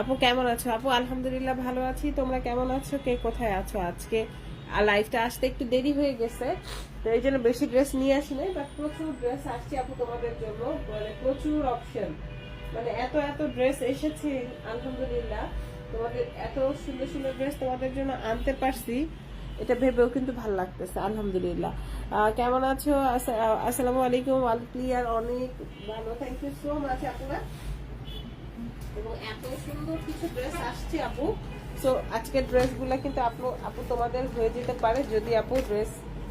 আপু, কেমন আছো? আপু, আলহামদুলিল্লাহ ভালো আছি। তোমরা কেমন আছো? কে কোথায় আছো আজকে? লাইফটা আসতে একটু দেরি হয়ে গেছে, তো এই জন্য বেশি ড্রেস নিয়ে আসি নাই বাট প্রচুর ড্রেস আসছে আপু তোমাদের জন্য। মানে প্রচুর অপশন মানে এত এত ড্রেস এসেছে, আলহামদুলিল্লাহ। তোমাদের এত সুন্দর সুন্দর ড্রেস তোমাদের জন্য আনতে পারছি। এটা ভেবেও কিন্তু ভালো লাগতেছে, আলহামদুলিল্লাহ। কেমন আছো? আসসালামু আলাইকুম অল ক্লিয়ার অনেক ভালো। থ্যাংক ইউ সো মাচ আপনারা এবং এত সুন্দর কিছু ড্রেস আসছে আপু। সো আজকের ড্রেসগুলো কিন্তু আপু আপু তোমাদের হয়ে যেতে পারে যদি আপু ড্রেস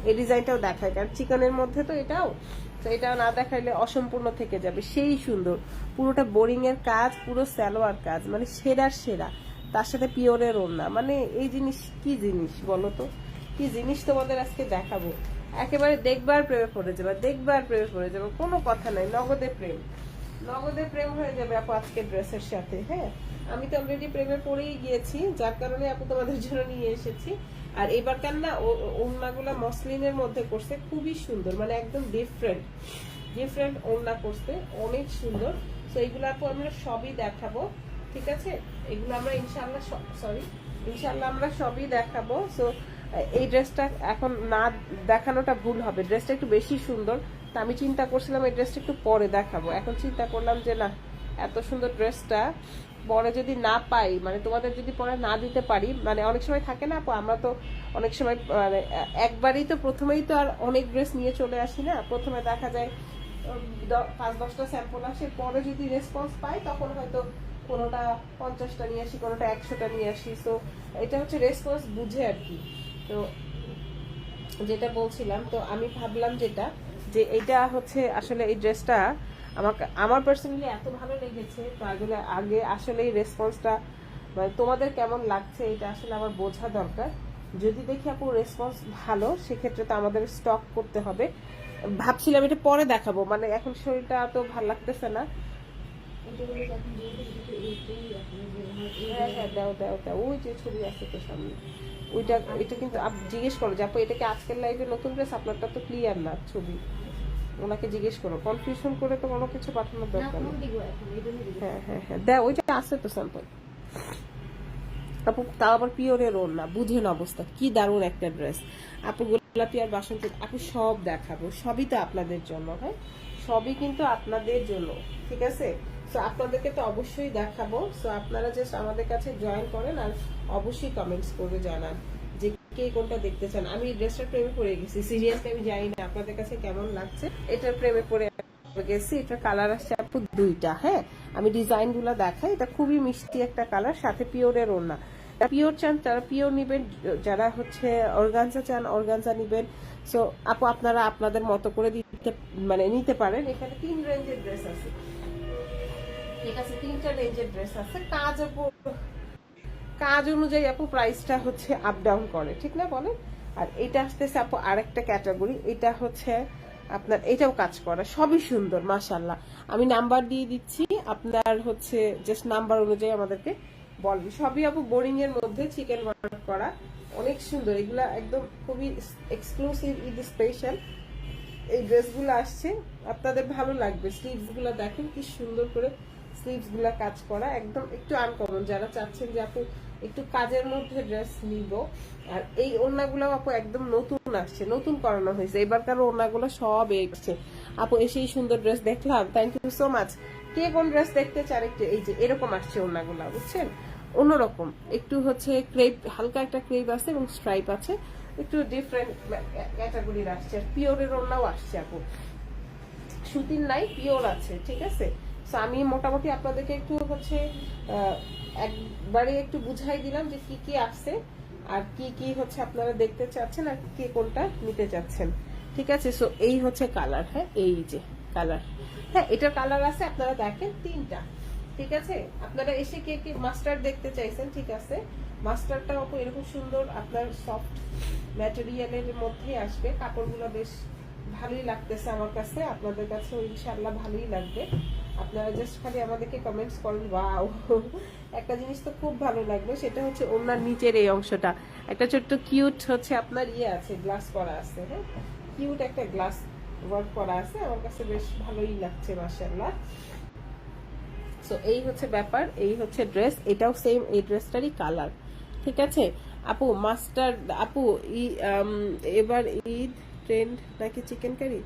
এই ডিজাইনটাও দেখায়। কারণ চিকনের মধ্যে তো এটাও। তো এটা না দেখাইলে অসম্পূর্ণ থেকে যাবে। সেই সুন্দর। পুরোটা বোরিং এর কাজ, পুরো স্যালোয়ার কাজ। মানে সেরার সেরা। তার সাথে পিওরের ওড়না। মানে এই জিনিস কি জিনিস বলো তো? কি জিনিস তোমাদের আজকে দেখাবো? একেবারে দেখবার প্রেমে পড়ে যাবে। দেখবার প্রেমে পড়ে যাবে। কোনো কথা নাই। নগদে প্রেম। নগদে প্রেম হয়ে যাবে আপু আজকে ড্রেসের সাথে হ্যাঁ? আমি তো অলরেডি প্রেমে পড়েই গিয়েছি, যার কারণে আপু তোমাদের জন্য নিয়ে এসেছি। আর এবার কেন না ওড়নাগুলা মসলিনের মধ্যে করছে, খুবই সুন্দর মানে একদম ডিফারেন্ট ডিফারেন্ট ওড়না করছে, অনেক সুন্দর। তো এইগুলো আপু আমরা সবই দেখাবো, ঠিক আছে? এগুলো আমরা ইনশাল্লাহ সরি ইনশাল্লাহ আমরা সবই দেখাবো। সো এই ড্রেসটা এখন না দেখানোটা ভুল হবে ড্রেসটা একটু বেশি সুন্দর। তা আমি চিন্তা করছিলাম এই ড্রেসটা একটু পরে দেখাবো। এখন চিন্তা করলাম যে, না, এত সুন্দর ড্রেসটা পরে যদি না পাই মানে তোমাদের যদি পরে না দিতে পারি মানে অনেক সময় থাকে না আমরা তো অনেক সময় মানে একবারই তো প্রথমেই তো আর অনেক ড্রেস নিয়ে চলে আসি না। প্রথমে দেখা যায় পাঁচ, দশটা স্যাম্পল আসে, পরে যদি রেসপন্স পাই, তখন হয়তো কোনোটা পঞ্চাশটা নিয়ে আসি, কোনোটা একশোটা নিয়ে আসি। তো এটা হচ্ছে রেসপন্স বুঝে আর কি। তো যেটা বলছিলাম, তো আমি ভাবলাম যেটা যে এটা হচ্ছে আসলে এই ড্রেসটা আমাকে, আমার পার্সোনালি এত ভালো লেগেছে, তো আসলে আগে আসলে এই রেসপন্সটা মানে তোমাদের কেমন লাগছে এটা আসলে আমার বোঝা দরকার। যদি দেখি আপু রেসপন্স ভালো, সেক্ষেত্রে তো আমাদের স্টক করতে হবে। ভাবছিলাম এটা পরে দেখাবো মানে এখন শরীরটা তো ভালো লাগতেছে না। হ্যাঁ হ্যাঁ দাও দাও দাও, ওই যে ছবি আছে তো সামনে। ওইটা এটা কিন্তু জিজ্ঞেস করো যে আপু এটা কি আজকের লাইভে নতুন ড্রেস আপনারটা তো ক্লিয়ার না ছবি। ওনাকে জিজ্ঞেস করো কনফিউশন করে তো কোনো কিছু পাঠানোর দরকার নেই। হ্যাঁ হ্যাঁ হ্যাঁ। দেখ ওইটা আছে তো স্যাম্পল আপু তাও আবার পিওরের ওর না বুঝেন অবস্থা। কি দারুণ একটা ড্রেস আপু গোলাপি আর বাসন্তী আপু সব দেখাবো। সবই তো আপনাদের জন্য হ্যাঁ? সবই কিন্তু আপনাদের জন্য ঠিক আছে? সো আপনাদেরকে তো অবশ্যই দেখাবো। সো আপনারা জাস্ট আমাদের কাছে জয়েন করেন আর অবশ্যই কমেন্টস করে জানান যে কে কোনটা দেখতে চান। আমি ড্রেসটার প্রেমে পড়ে গেছি। সিরিয়াসলি আমি জানি না আপনাদের কাছে কেমন লাগছে। এটার প্রেমে পড়ে গেছি। এটা কালার আসছে আপু দুইটা হ্যাঁ? আমি ডিজাইনগুলা দেখাই। এটা খুবই মিষ্টি একটা কালার সাথে পিওরের ওড়না। পিওর চান, তারা পিওর নিবেন। যারা হচ্ছে অর্গানজা চান অর্গানজা নিবেন। সো আপু, আপনারা আপনাদের মতো করে দিতে মানে নিতে পারেন। এখানে তিন রেঞ্জের ড্রেস আছে। কাজ অনুযায়ী আপু প্রাইসটা হচ্ছে আপ ডাউন করে, ঠিক না বলেন? আর এটা আসতেছে আপু আরেকটা ক্যাটাগরি এটা হচ্ছে আপনার, এটাও কাজ সবই সুন্দর মাশাল্লাহ আমি নাম্বার দিয়ে দিচ্ছি, আপনার হচ্ছে জাস্ট নাম্বার অনুযায়ী আমাদেরকে বলবেন সবই আপু বোরিং এর মধ্যে চিকেন ওয়ার্ক করা, অনেক সুন্দর। এগুলা একদম খুবই এক্সক্লুসিভ ঈদ স্পেশাল এই ড্রেসগুলো আসছে, আপনাদের ভালো লাগবে। স্লিভসগুলো দেখেন কি সুন্দর করে স্লিভসগুলা কাজ করা একদম একটু আনকমন যারা চাচ্ছেন যে আপু একটু কাজের মধ্যে ড্রেস নিব। আর এই ওড়নাগুলো আপু একদম নতুন আসছে, নতুন করানো হয়েছে। এবারকার ওড়নাগুলো সব এসছে। আপু এসেই সুন্দর ড্রেস দেখলাম। থ্যাংক ইউ সো মাচ কে কোন ড্রেস দেখতে চান একটু এই যে এরকম আসছে ওড়নাগুলো, বুঝছেন? অন্যরকম। একটু হচ্ছে ক্রেপ হালকা একটা ক্রেপ আছে এবং স্ট্রাইপ আছে। একটু ডিফারেন্ট ক্যাটাগরির আসছে। আর পিওরের ওড়নাও আসছে আপু। সুতির নাই, পিওর আছে, ঠিক আছে? তো আমি মোটামুটি আপনাদেরকে একটু হচ্ছে একবারে একটু বুঝাই দিলাম যে কি কি আসছে আর কি কি হচ্ছে আপনারা দেখতে চাচ্ছেন আর কে কোনটা নিতে চাচ্ছেন। ঠিক আছে? সো এই হচ্ছে কালার হ্যাঁ? এই যে কালার। হ্যাঁ এটার কালার আছে, আপনারা দেখেন তিনটা। ঠিক আছে? আপনারা এসে কে কে মাস্টার দেখতে চাইছেন, ঠিক আছে? মাস্টারটা অপ, এরকম সুন্দর আপনার সফট ম্যাটেরিয়ালের মধ্যে আসবে। কাপড়গুলো বেশ ভালোই লাগতেছে আমার কাছে। আপনাদের কাছে ইনশাল্লাহ ভালোই লাগবে। আপনারা জাস্ট খালি আমাদেরকে কমেন্টস করেন ওয়াও একটা জিনিস তো খুব ভালো লাগবে সেটা হচ্ছে ওনার নিচের এই অংশটা। একটা ছোট্ট কিউট হচ্ছে আপনার ইয়ে আছে গ্লাস করা আছে হ্যাঁ? কিউট একটা গ্লাস ওয়ার্ক করা আছে, আমার কাছে বেশ ভালোই লাগছে মাসাল্লাহ সো এই হচ্ছে ব্যাপার, এই হচ্ছে ড্রেস এটাও সেম এই ড্রেসটারই কালার ঠিক আছে? আপু মাস্টার আপু, ই এবার ঈদ ট্রেন্ড নাকি চিকেন কারি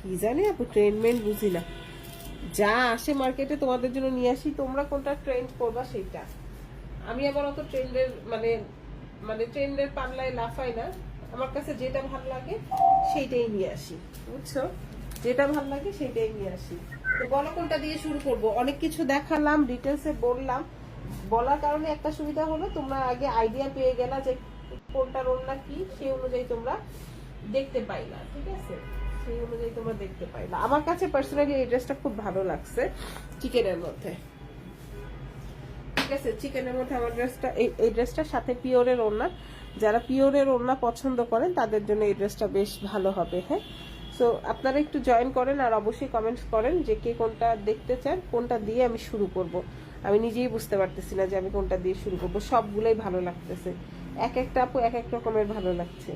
কি জানি আপু ট্রেন্ড মেন বুঝি না। যা আসে মার্কেটে তোমাদের জন্য নিয়ে আসি, তোমরা কোনটা ট্রেন্ড করবা সেটা। আমি আবার অত ট্রেন্ডের মানে মানে ট্রেন্ডের পাল্লায় লাফাই না। আমার কাছে যেটা ভালো লাগে, সেইটাই নিয়ে আসি, বুঝছ? যেটা ভালো লাগে, সেইটাই নিয়ে আসি। তো বলো কোনটা দিয়ে শুরু করব? অনেক কিছু দেখালাম ডিটেলসে বললাম। বলার কারণে একটা সুবিধা হলো, তোমরা আগে আইডিয়া পেয়ে গেলা যে কোনটা রোলনা কি, সেই অনুযায়ী তোমরা দেখতে পাইলা, ঠিক আছে? সেই অনুযায়ী তোমরা দেখতে পাইলা আমার কাছে পার্সোনালি এই ড্রেসটা খুব ভালো লাগছে চিকেনের মধ্যে। ঠিক আছে চিকেনের মধ্যে আমার ড্রেসটা এই ড্রেসটার সাথে পিওরের ওড়না। যারা পিওরের ওড়না পছন্দ করেন, তাদের জন্য এই ড্রেসটা বেশ ভালো হবে হ্যাঁ? সো আপনারা একটু জয়েন করেন আর অবশ্যই কমেন্টস করেন যে কে কোনটা দেখতে চান, কোনটা দিয়ে আমি শুরু করব। আমি নিজেই বুঝতে পারতেছি না যে আমি কোনটা দিয়ে শুরু করব। সবগুলোই ভালো লাগতেছে। এক একটা আপু এক এক রকমের ভালো লাগছে।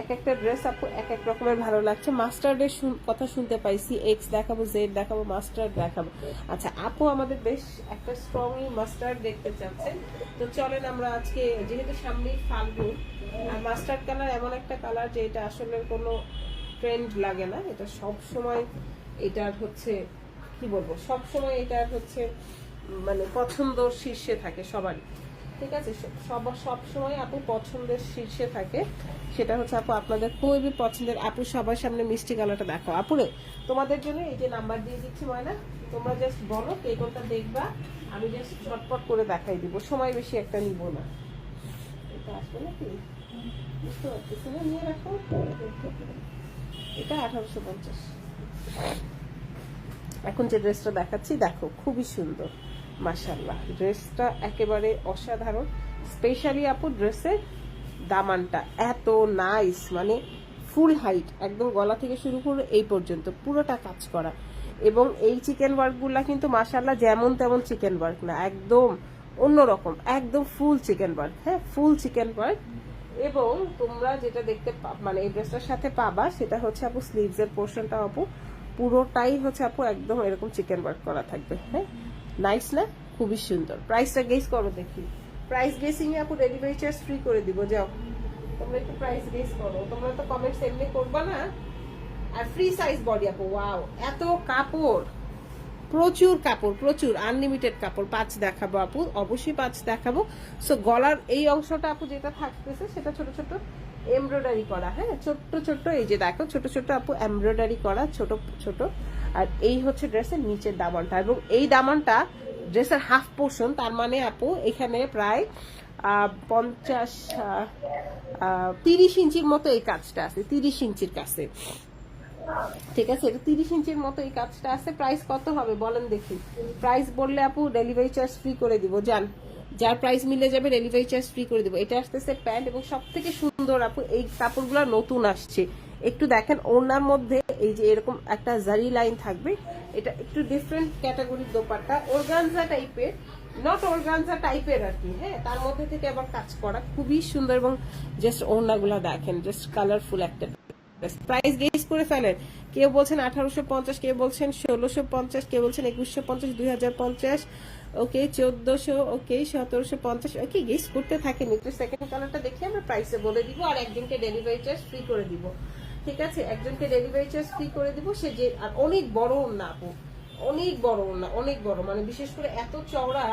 এক একটা ড্রেস আপু এক এক রকমের ভালো লাগছে। মাস্টার্ডের কথা শুনতে পাইছি এক্স দেখাবো জেড দেখাবো মাস্টার্ড দেখাবো। আচ্ছা আপু আমাদের বেশ একটা স্ট্রংলি মাস্টার্ড দেখতে চাচ্ছেন তো চলেন আমরা আজকে, যেহেতু সামনেই ফাল্গুন, আর মাস্টার্ড কালার এমন একটা কালার যে এটা আসলে কোনো ট্রেন্ড লাগে না। এটা সব সময় এটার হচ্ছে, কি বলব, সব সময় এটার হচ্ছে মানে পছন্দ শীর্ষে থাকে সবারই। ঠিক আছে? স- সব সব সময় আপু পছন্দের শীর্ষে থাকে। সেটা হচ্ছে আপু আপনাদের খুবই পছন্দের। আপু সবার সামনে মিষ্টি কালারটা দেখো আপুরে, তোমাদের জন্য এই যে নাম্বার দিয়ে দিচ্ছি ময়না, তোমরা জাস্ট বলো কে কোনটা দেখবা, আমি জাস্ট ঝটপট করে দেখাই দিব। সময় বেশি একটা নিব না। এটা আসবে নাকি? বুঝতে পারতেছি না, নিয়ে রাখো। এটা আঠারোশো পঞ্চাশ। এখন যে ড্রেসটা দেখাচ্ছি, দেখো, খুবই সুন্দর। মাশাল্লাহ ড্রেসটা একেবারে অসাধারণ। স্পেশালি আপু, ড্রেসের দামানটা এত নাইস মানে ফুল হাইট, একদম গলা থেকে শুরু করে এই পর্যন্ত, পুরোটা কাজ করা। এবং এই চিকেন ওয়ার্কগুলা কিন্তু মাশাল্লাহ যেমন তেমন চিকেন ওয়ার্ক না, একদম অন্যরকম, একদম ফুল চিকেন ওয়ার্ক হ্যাঁ ফুল চিকেন ওয়ার্ক। এবং তোমরা যেটা দেখতে মানে এই ড্রেসটার সাথে পাবা, সেটা হচ্ছে আপু স্লিভস এর পোর্শনটা আপু, পুরোটাই হচ্ছে আপু, একদম এরকম চিকেন ওয়ার্ক করা থাকবে হ্যাঁ। নাইস না? খুবই সুন্দর। প্রাইসটা গেস করো দেখি। প্রাইস গেসিং এ আপু ডেলিভারি চার্জ ফ্রি করে দিব, যাও। তোমরা একটু প্রাইস গেস করো। তোমরা তো কমেন্টস এমনি করবা না? আর ফ্রি সাইজ বডি আপু ওয়াও এত কাপড়! প্রচুর কাপড়, প্রচুর। আনলিমিটেড কাপড়। পাঁচ দেখাবো আপু, অবশ্যই পাঁচ দেখাবো। সো গলার এই অংশটা আপু যেটা থাকতেছে, সেটা ছোট ছোট এমব্রয়ডারি করা হ্যাঁ? ছোট্ট ছোট্ট, এই যে দেখো, ছোট ছোট আপু এমব্রয়ডারি করা, ছোট ছোট। আর এই হচ্ছে ড্রেসের নিচের দামানটা এবং এই দামানটা ড্রেসের হাফ পোর্শন, তার মানে আপু এখানে প্রায় পঞ্চাশ তিরিশ ইঞ্চির মতো এই কাজটা আছে, তিরিশ ইঞ্চির কাছে। ঠিক আছে, এটা তিরিশ ইঞ্চির মতো এই কাজটা আছে। প্রাইস কত হবে বলেন দেখি। প্রাইস বললে আপু ডেলিভারি চার্জ ফ্রি করে দিব জান যার প্রাইস মিলে যাবে ডেলিভারি চার্জ ফ্রি করে দিব। এটা আসতেছে প্যান্ট এবং সব থেকে সুন্দর আপু এই কাপড়গুলো নতুন আসছে। একটু দেখেন ওনার মধ্যে এই যে এরকম একটা জারি লাইন থাকবে, এটা একটু ডিফারেন্ট ক্যাটাগরির দোপাট্টা। অর্গানজা টাইপের নট অর্গানজা টাইপের আর কি হ্যাঁ? তার মধ্যে থেকে আবার কাজ করা খুবই সুন্দর এবং জাস্ট ওড়নাগুলো দেখেন জাস্ট কালারফুল একটা প্রাইস গেস করে ফেলেন। কেউ বলছেন আঠারোশো পঞ্চাশ, কেউ বলছেন ষোলোশো পঞ্চাশ, কেউ বলছেন একুশশো পঞ্চাশ, দুই হাজার পঞ্চাশ, ওকে, চোদ্দশো, ওকে, সতেরোশো পঞ্চাশ, ওকে গেস করতে থাকেন। একটু সেকেন্ড কালারটা দেখে আমরা প্রাইসে বলে দিব আর একজনকে ডেলিভারি চার্জ ফ্রি করে দিব। ঠিক আছে, একজনকে ডেলিভারি চার্জ ফ্রি করে দিব, সে যে, আর অনেক বড় না আপু, অনেক বড় না অনেক বড় মানে বিশেষ করে এত চওড়া